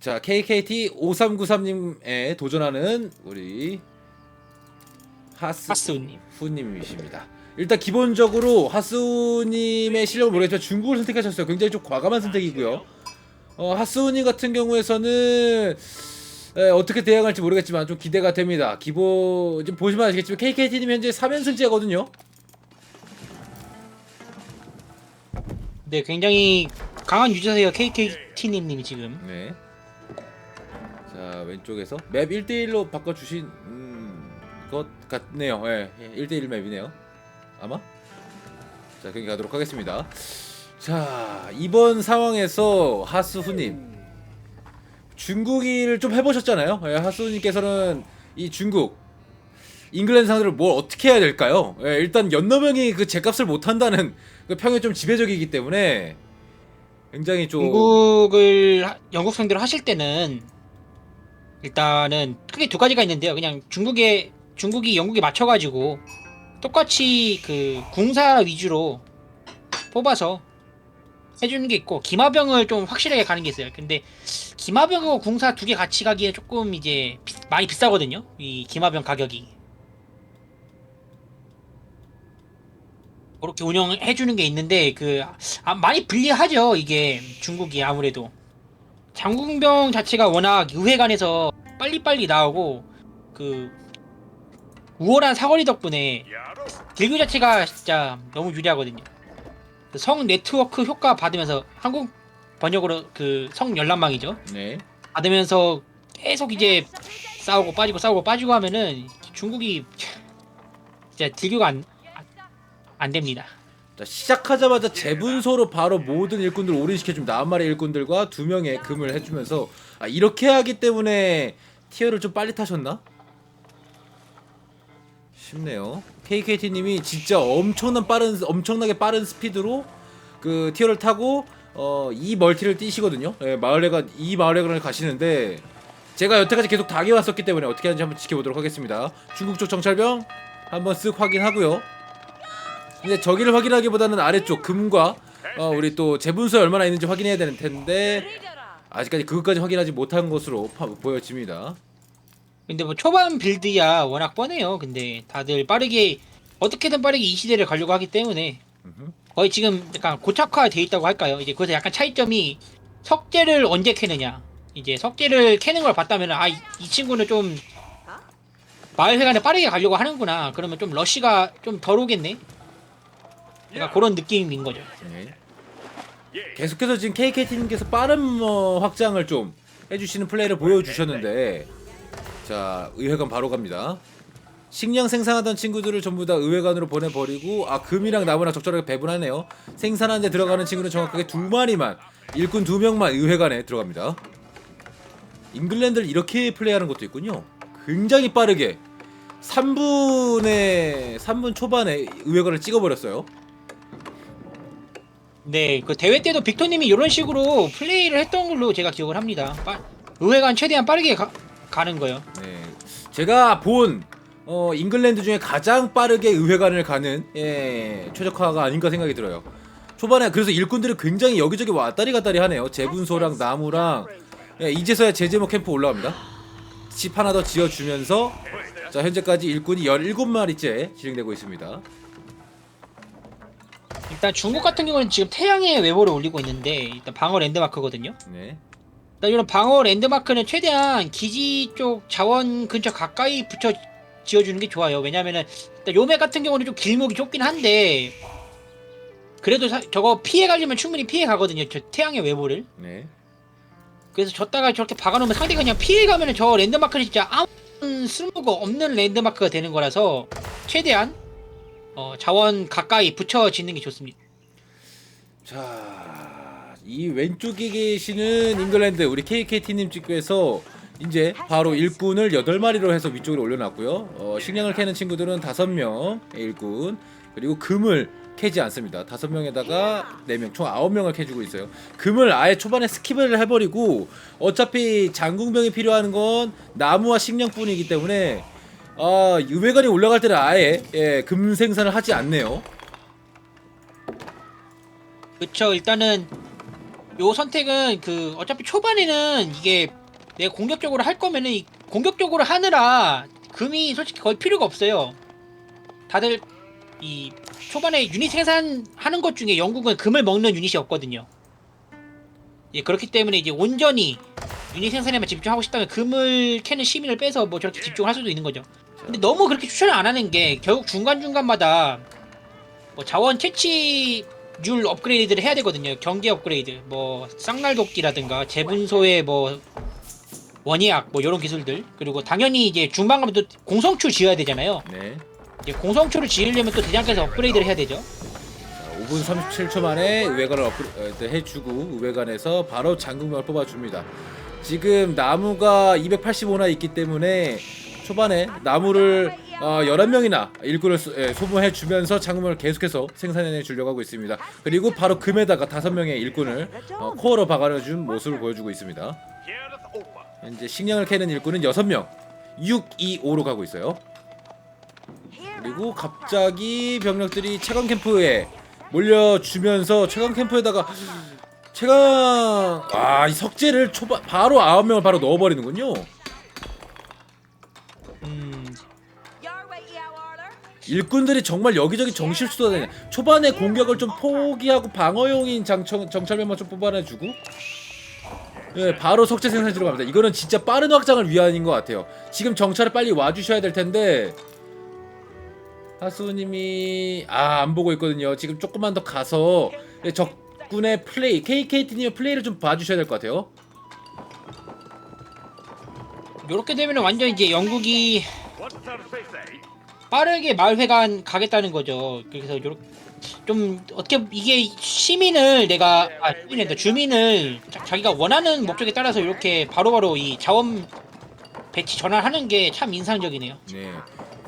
자 KKT 5393님에 도전하는 우리 하스 하스우님. 후님이십니다. 일단 기본적으로 하스우님의 실력을 모르겠지만 중국을 선택하셨어요. 굉장히 좀 과감한 선택이고요. 어, 하스우님 같은 경우에서는 에, 어떻게 대응할지 모르겠지만 좀 기대가 됩니다. 기본 지금 보시면 아시겠지만 KKT님 현재 3연승제거든요. 네, 굉장히 강한 유저세요 KKT님이 지금. 네. 자 왼쪽에서 맵 1대1로 바꿔주신 음, 것 같네요. 예, 예, 1대1 맵이네요. 아마. 자 경기 가도록 하겠습니다. 자 이번 상황에서 하스후님 중국인을 좀 해보셨잖아요. 예, 하스후님께서는 이 중국 잉글랜드 상대로 뭘 어떻게 해야 될까요? 예, 일단 연너명이 그 제값을 못한다는 그 평이 좀 지배적이기 때문에 굉장히 좀 중국을 하- 영국 상대로 하실 때는 일단은 크게 두 가지가 있는데요. 그냥 중국에 중국이 영국에 맞춰가지고 똑같이 그 궁사 위주로 뽑아서 해주는 게 있고 기마병을 좀 확실하게 가는 게 있어요. 근데 기마병하고 궁사 두 개 같이 가기에 조금 이제 비- 많이 비싸거든요. 이 기마병 가격이. 그렇게 운영해 주는 게 있는데 그 아, 많이 불리하죠 이게 중국이 아무래도 장궁병 자체가 워낙 의회관에서 빨리빨리 나오고 그 우월한 사거리 덕분에 딜교 자체가 진짜 너무 유리하거든요. 그성 네트워크 효과 받으면서 한국 번역으로 그 성 열람망이죠. 네. 받으면서 계속 이제 싸우고 빠지고 싸우고 빠지고 하면은 중국이 진짜 딜교가 안, 안 됩니다 자, 시작하자마자 재분소로 바로 모든 일꾼들 을 올인시켜줍니다. 한 마리 일꾼들과 두 명의 금을 해주면서 아, 이렇게 하기 때문에 티어를 좀 빨리 타셨나? 쉽네요. KKT님이 진짜 엄청난 빠른 엄청나게 빠른 스피드로 그 티어를 타고 어, 이 멀티를 뛰시거든요. 예, 마을회가 이 마을회관을 가시는데 제가 여태까지 계속 당해왔었기 때문에 어떻게 하는지 한번 지켜보도록 하겠습니다. 중국 쪽 정찰병 한번 쓱 확인하고요. 근데 저기를 확인하기보다는 아래쪽 금과 어, 우리 또 재분수에 얼마나 있는지 확인해야 되는 텐데 아직까지 그것까지 확인하지 못한 것으로 파- 보여집니다. 근데 뭐 초반 빌드야 워낙 뻔해요. 근데 다들 빠르게 어떻게든 빠르게 이 시대를 가려고 하기 때문에 음흠. 거의 지금 약간 고착화돼 있다고 할까요? 이제 거기서 약간 차이점이 석재를 언제 캐느냐. 이제 석재를 캐는 걸 봤다면 아이 이 친구는 좀 마을 회관에 빠르게 가려고 하는구나. 그러면 좀 러쉬가 좀 덜 오겠네. 약간 그런 느낌인 거죠. 네. 계속해서 지금 KKT님께서 빠른 뭐 확장을 좀 해주시는 플레이를 보여주셨는데 자 의회관 바로 갑니다. 식량 생산하던 친구들을 전부 다 의회관으로 보내버리고 아 금이랑 나무랑 적절하게 배분하네요. 생산하는 데 들어가는 친구는 정확하게 두 마리만 일꾼 두 명만 의회관에 들어갑니다. 잉글랜드를 이렇게 플레이하는 것도 있군요. 굉장히 빠르게 3분에 3분 초반에 의회관을 찍어버렸어요. 네, 그 대회 때도 빅토님이 이런 식으로 플레이를 했던 걸로 제가 기억을 합니다. 빠, 의회관 최대한 빠르게 가, 가는 거요. 네, 제가 본 어, 잉글랜드 중에 가장 빠르게 의회관을 가는 예, 최적화가 아닌가 생각이 들어요. 초반에 그래서 일꾼들이 굉장히 여기저기 왔다리 갔다리 하네요. 재분소랑 나무랑 예, 이제서야 제제모 캠프 올라갑니다. 집 하나 더 지어주면서 자 현재까지 일꾼이 17마리째 진행되고 있습니다. 일단 중국 같은 경우는 지금 태양의 외보를 올리고 있는데 일단 방어 랜드마크거든요. 네, 일단 이런 방어 랜드마크는 최대한 기지 쪽 자원 근처 가까이 붙여 지어주는 게 좋아요. 왜냐면은 일단 요매 같은 경우는 좀 길목이 좁긴 한데 그래도 사- 저거 피해 가려면 충분히 피해 가거든요. 저 태양의 외보를. 네. 그래서 줬다가 저렇게 박아놓으면 상대가 그냥 피해 가면은 저 랜드마크는 진짜 아무 쓸모가 없는 랜드마크가 되는 거라서 최대한 어, 자원 가까이 붙여 짓는 게 좋습니다. 자, 이 왼쪽에 계시는 잉글랜드 우리 KKT님 측에서 이제 바로 일꾼을 8마리로 해서 위쪽으로 올려놨고요. 어, 식량을 캐는 친구들은 5명 일꾼 그리고 금을 캐지 않습니다. 5명에다가 4명 총 9명을 캐주고 있어요. 금을 아예 초반에 스킵을 해버리고 어차피 장궁병이 필요한 건 나무와 식량뿐이기 때문에 아, 유배관이 올라갈 때는 아예 예, 금 생산을 하지 않네요. 그쵸 일단은 요 선택은 그 어차피 초반에는 이게 내가 공격적으로 할 거면은 이 공격적으로 하느라 금이 솔직히 거의 필요가 없어요. 다들 이 초반에 유닛 생산하는 것 중에 영국은 금을 먹는 유닛이 없거든요. 예, 그렇기 때문에 이제 온전히 유닛 생산에만 집중하고 싶다면 금을 캐는 시민을 빼서 뭐 저렇게 집중할 수도 있는 거죠. 근데 너무 그렇게 추천을 안 하는 게 결국 중간중간마다 뭐 자원 채취률 업그레이드를 해야 되거든요. 경제 업그레이드, 뭐 쌍날도끼라든가 재분소의 뭐 원예학 뭐 이런 기술들 그리고 당연히 이제 중반 가면 또 공성추 지어야 되잖아요. 네. 이제 공성추를 지으려면 또 대장께서 업그레이드를 해야 되죠. 자, 5분 37초 만에 우회관을 업그레이드 해주고 우회관에서 바로 장국명을 뽑아줍니다. 지금 나무가 285나 있기 때문에 초반에 나무를 어, 11명이나 일꾼을 소- 예, 소모해 주면서 장국명을 계속해서 생산해 주려고 하고 있습니다. 그리고 바로 금에다가 5명의 일꾼을 어, 코어로 박아준 모습을 보여주고 있습니다. 현재 식량을 캐는 일꾼은 6명 6, 2, 5로 가고 있어요. 그리고 갑자기 병력들이 최강 캠프에 몰려주면서 최강 캠프에다가 최강 아 이 석재를 초반 바로 아홉 명을 바로 넣어버리는군요. 일꾼들이 정말 여기저기 정실수도 다냐. 초반에 공격을 좀 포기하고 방어용인 장청 정찰면만 좀 뽑아내주고. 예, 바로 석재 생산지로 갑니다. 이거는 진짜 빠른 확장을 위한인 것 같아요. 지금 정찰을 빨리 와주셔야 될 텐데 하수님이 아 안 보고 있거든요. 지금 조금만 더 가서 예, 적군의 플레이, KKT님의 플레이를 좀 봐주셔야 될 것 같아요. 요렇게 되면 완전 이제 영국이 빠르게 마을회관 가겠다는 거죠. 그래서 요렇게 좀 어떻게 이게 시민을 내가 아 시민이다 주민을 자, 자기가 원하는 목적에 따라서 이렇게 바로바로 이 자원 배치 전환하는 게 참 인상적이네요. 네,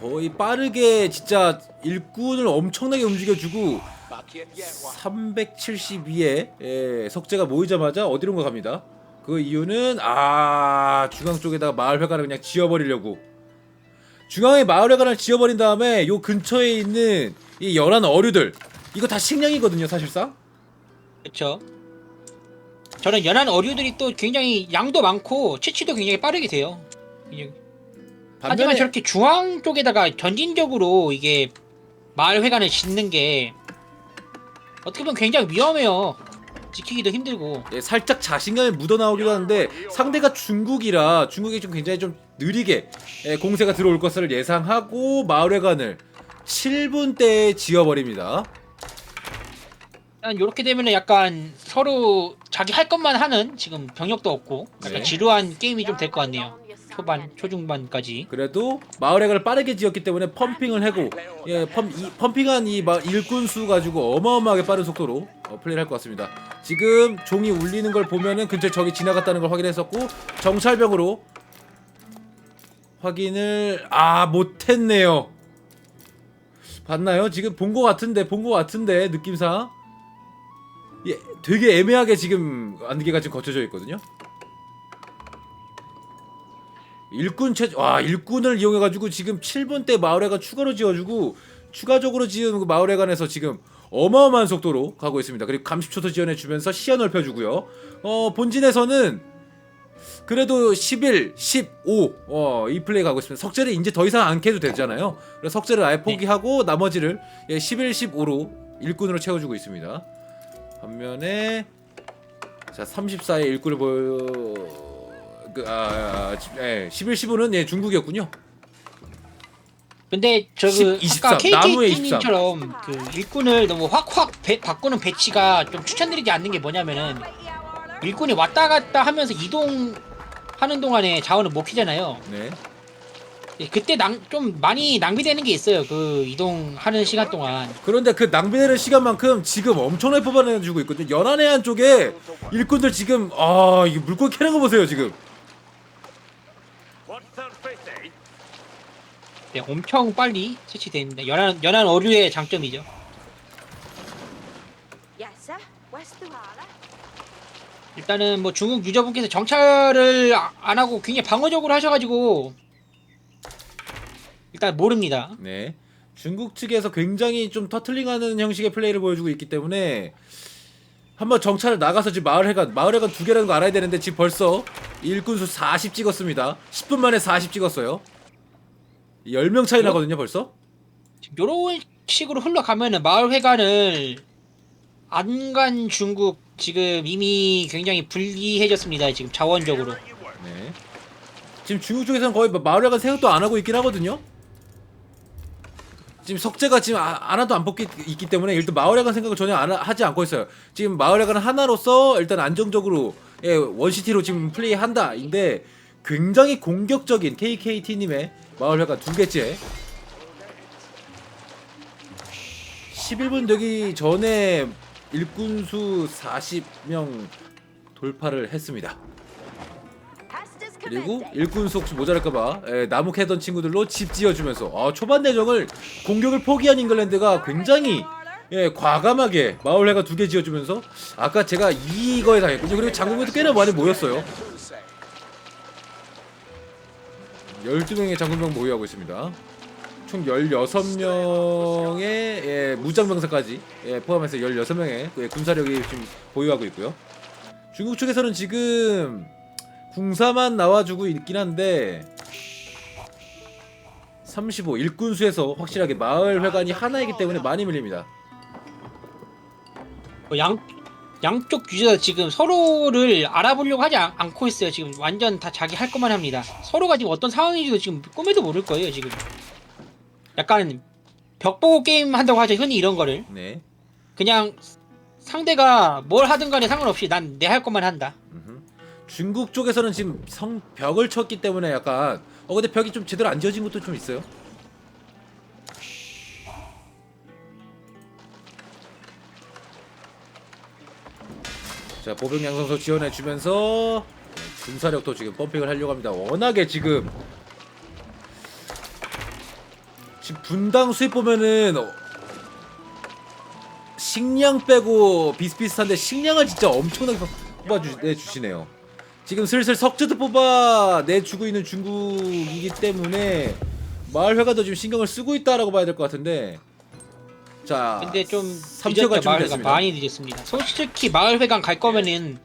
거의 빠르게 진짜 일꾼을 엄청나게 움직여주고 372에 예, 석재가 모이자마자 어디론가 갑니다. 그 이유는 아 중앙 쪽에다가 마을 회관을 그냥 지어버리려고 중앙에 마을회관을 지어버린 다음에 요 근처에 있는 이 열한 어류들 이거 다 식량이거든요 사실상 그렇죠. 저는 연한 어류들이 또 굉장히 양도 많고 채취도 굉장히 빠르게 돼요. 이게 하지만 반면에 저렇게 중앙 쪽에다가 전진적으로 이게 마을 회관을 짓는 게 어떻게 보면 굉장히 위험해요. 지키기도 힘들고. 예, 살짝 자신감이 묻어나오기도 하는데 상대가 중국이라 중국이 좀 굉장히 좀 느리게 예, 공세가 들어올 것을 예상하고 마을회관을 7분대에 지어버립니다. 일단 이렇게 되면은 약간 서로 자기 할 것만 하는 지금 병력도 없고 약간 네. 지루한 게임이 좀 될 것 같네요. 초반, 초중반까지. 그래도 마을회관을 빠르게 지었기 때문에 펌핑을 하고 예, 펌, 이, 펌핑한 이 마, 일꾼 수 가지고 어마어마하게 빠른 속도로 어, 플레이를 할 것 같습니다. 지금 종이 울리는 걸 보면은 근처에 적이 지나갔다는 걸 확인했었고 정찰병으로 확인을 아 못했네요. 봤나요? 지금 본 것 같은데 본 것 같은데 느낌상 예, 되게 애매하게 지금 안개가 지금 거쳐져 있거든요. 일꾼 최, 와 일꾼을 이용해 가지고 지금 7분 때 마을회관 추가로 지어주고 추가적으로 지은 그 마을회관에서 지금 어마어마한 속도로 가고 있습니다. 그리고 감시초도 지원해 주면서 시야 넓혀주고요. 어 본진에서는 그래도 11, 15, 어, 이 플레이 가고 있습니다. 석재를 이제 더 이상 안 캐도 되잖아요. 그래서 석재를 아예 포기하고 나머지를 예, 11, 15로 일꾼으로 채워주고 있습니다. 반면에 자 34의 일꾼을 보여 그, 아, 아, 지- 예, 11, 15는 예, 중국이었군요. 근데 저그 10, 23, 아까 나무에 KK님처럼 그 일꾼을 너무 확확 배- 바꾸는 배치가 좀 추천드리지 않는 게 뭐냐면은 일꾼이 왔다 갔다 하면서 이동하는 동안에 자원을 못 키잖아요. 네. 예, 그때 낭, 좀 많이 낭비되는 게 있어요. 그 이동하는 시간 동안. 그런데 그 낭비되는 시간만큼 지금 엄청나게 뽑아내주고 있거든요. 연안해안 쪽에 일꾼들 지금 아 이게 물고기 캐는 거 보세요 지금. 네, 엄청 빨리 채취됩니다. 연한 연한 어류의 장점이죠. 일단은 뭐 중국 유저분께서 정찰을 아- 안 하고 굉장히 방어적으로 하셔가지고 일단 모릅니다. 네. 중국 측에서 굉장히 좀 터틀링하는 형식의 플레이를 보여주고 있기 때문에 한번 정찰을 나가서 지금 마을회관 마을회관 두 개라는 거 알아야 되는데 지금 벌써 일꾼수 40 찍었습니다 10분 만에 40 찍었어요 10명 차이 나거든요 벌써 지금 요런 식으로 흘러가면은 마을 회관을 안 간 중국 지금 이미 굉장히 불리해졌습니다. 지금 자원적으로. 네. 지금 중국 쪽에서는 거의 뭐 마을회관 생각도 안 하고 있긴 하거든요. 지금 석재가 지금 아, 하나도 안 뽑기 있기 때문에 일단 마을회관 생각을 전혀 안 하, 하지 않고 있어요. 지금 마을회관 하나로서 일단 안정적으로 예, 원시티로 지금 플레이한다인데 굉장히 공격적인 KKT님의 마을회관 두 개째 11분 되기 전에 일꾼수 40명 돌파를 했습니다. 그리고. 일꾼수 혹시 모자랄까봐 예, 나무 캐던 친구들로 집 지어주면서 아, 초반 내정을 공격을 포기한 잉글랜드가 굉장히 예, 과감하게 마을회가 두 개 지어주면서 아까 제가 이거에 당했군요. 그리고 장군들도 꽤나 많이 모였어요. 12명의 장군병 모여하고 있습니다. 총 16명의 예, 무장병사까지 예, 포함해서 16명의 예, 군사력이 지금 보유하고 있고요. 중국 측에서는 지금 궁사만 나와주고 있긴 한데 35 일꾼수에서 확실하게 마을 회관이 하나이기 때문에 많이 밀립니다. 뭐양 양쪽 유저가 지금 서로를 알아보려고 하지 않, 않고 있어요. 지금 완전 다 자기 할 것만 합니다. 서로가 지금 어떤 상황인지도 지금 꿈에도 모를 거예요. 지금 약간 벽 보고 게임 한다고 하죠. 흔히 이런 거를 네. 그냥 상대가 뭘 하든 간에 상관없이 난 내 할 것만 한다. 음흠. 중국 쪽에서는 지금 성 벽을 쳤기 때문에 약간 어 근데 벽이 좀 제대로 안 지어진 것도 좀 있어요. 자 보병 양성소 지원해 주면서 군사력도 지금 펌핑을 하려고 합니다. 워낙에 지금 지금 분당 수입 보면은 어, 식량 빼고 비슷비슷한데 식량을 진짜 엄청나게 뽑아 내주시네요. 지금 슬슬 석주도 뽑아 내주고 있는 중국이기 때문에 마을 회가도 지금 신경을 쓰고 있다라고 봐야 될 것 같은데. 자, 근데 좀 3초가 늦었죠. 마을 회관 준비됐습니다. 많이 늦었습니다. 솔직히 마을 회관 갈 거면은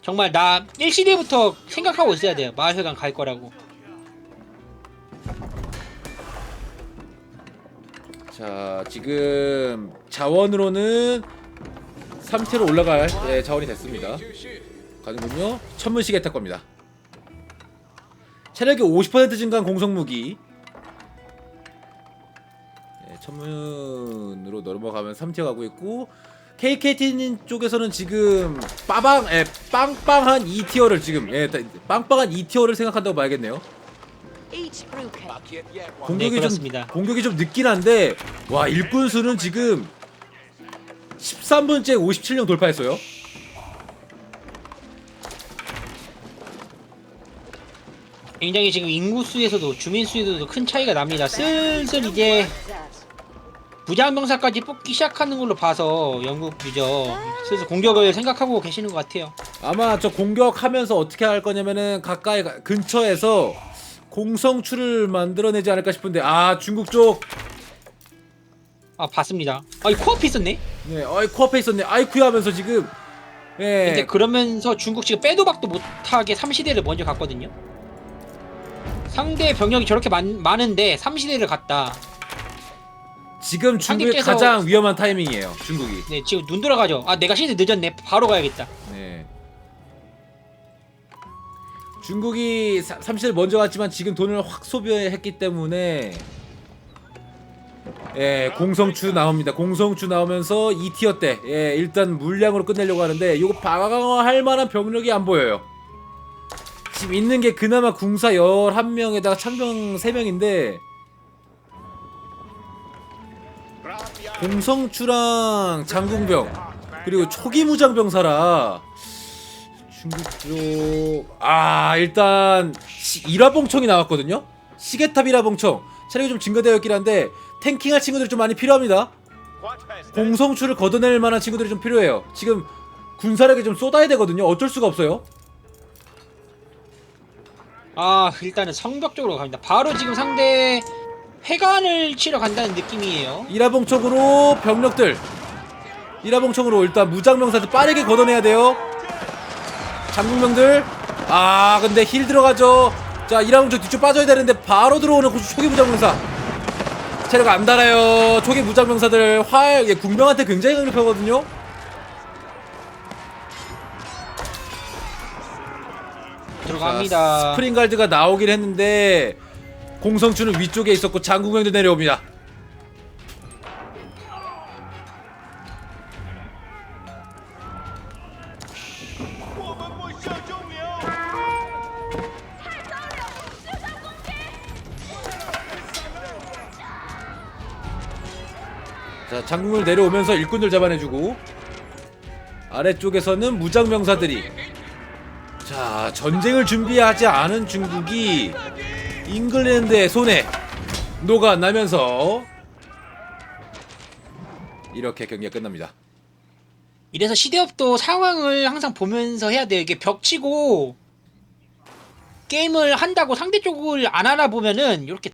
정말 나 1시대부터 생각하고 있어야 돼요. 마을 회관 갈 거라고. 자, 지금 자원으로는 3티로 올라갈 예, 자원이 됐습니다. 가는군요. 천문시계 탈 겁니다. 체력이 50% 증가한 공성무기. 예, 천문 으로 넘어가면 3티어 가고 있고 KKT 쪽에서는 지금 빠방, 예, 빵빵한 2티어를 지금 예, 빵빵한 2티어를 생각한다고 봐야겠네요. 공격이 좀 그렇습니다. 공격이 좀 늦긴 한데 와 일꾼 수는 지금 13분째 57령 돌파했어요. 굉장히 지금 인구 수에서도 주민 수에서도 큰 차이가 납니다. 슬슬 이제 부장병사까지 뽑기 시작하는 걸로 봐서 영국 유저 슬슬 공격을 생각하고 계시는 것 같아요. 아마 저 공격하면서 어떻게 할 거냐면은 가까이 가- 근처에서 공성추를 만들어내지 않을까 싶은데 아 중국 쪽 아 봤습니다. 아이 코앞에 있었네. 네, 어이 코앞에 있었네. 아이쿠야 하면서 지금 예. 근데 그러면서 중국 지금 빼도 박도 못하게 3시대를 먼저 갔거든요. 상대 병력이 저렇게 많, 많은데 3시대를 갔다. 지금 중국의 상륙께서- 가장 위험한 타이밍이에요. 중국이. 네 지금 눈 돌아가죠. 아 내가 시대 늦었네. 바로 가야겠다. 네. 중국이 30일 먼저 갔지만 지금 돈을 확 소비했기 때문에 예, 공성추 나옵니다. 공성추 나오면서 2티어 때 예, 일단 물량으로 끝내려고 하는데 이거 방어할 만한 병력이 안 보여요. 지금 있는 게 그나마 궁사 11명에다가 창병 3명인데 공성추랑 장궁병 그리고 초기 무장병사라. 중국 쪽 아 일단 시, 일화봉청이 나왔거든요? 시계탑 일화봉청. 체력이 좀 증가되어 있긴 한데 탱킹할 친구들이 좀 많이 필요합니다. 공성추를 걷어낼 만한 친구들이 좀 필요해요. 지금 군사력에 좀 쏟아야 되거든요. 어쩔 수가 없어요. 아 일단은 성벽 쪽으로 갑니다. 바로 지금 상대 회관을 치러 간다는 느낌이에요. 일화봉 쪽으로 병력들 이라봉총으로 일단 무장병사들 빠르게 걷어내야 돼요. 장군병들. 아 근데 힐 들어가죠. 자 이라봉총 뒤쪽 빠져야 되는데 바로 들어오는 초기 무장병사. 체력 안 달아요. 초기 무장병사들 활 예, 군병한테 굉장히 강력하거든요. 들어갑니다. 자, 스프링갈드가 나오긴 했는데 공성추는 위쪽에 있었고 장군병도 내려옵니다. 자 장군을 내려오면서 일꾼들 잡아내주고 아래쪽에서는 무장병사들이 자 전쟁을 준비하지 않은 중국이 잉글랜드의 손에 녹아나면서 이렇게 경기가 끝납니다. 이래서 시대업도 상황을 항상 보면서 해야 돼요. 이게 벽치고 게임을 한다고 상대 쪽을 안 알아보면은 이렇게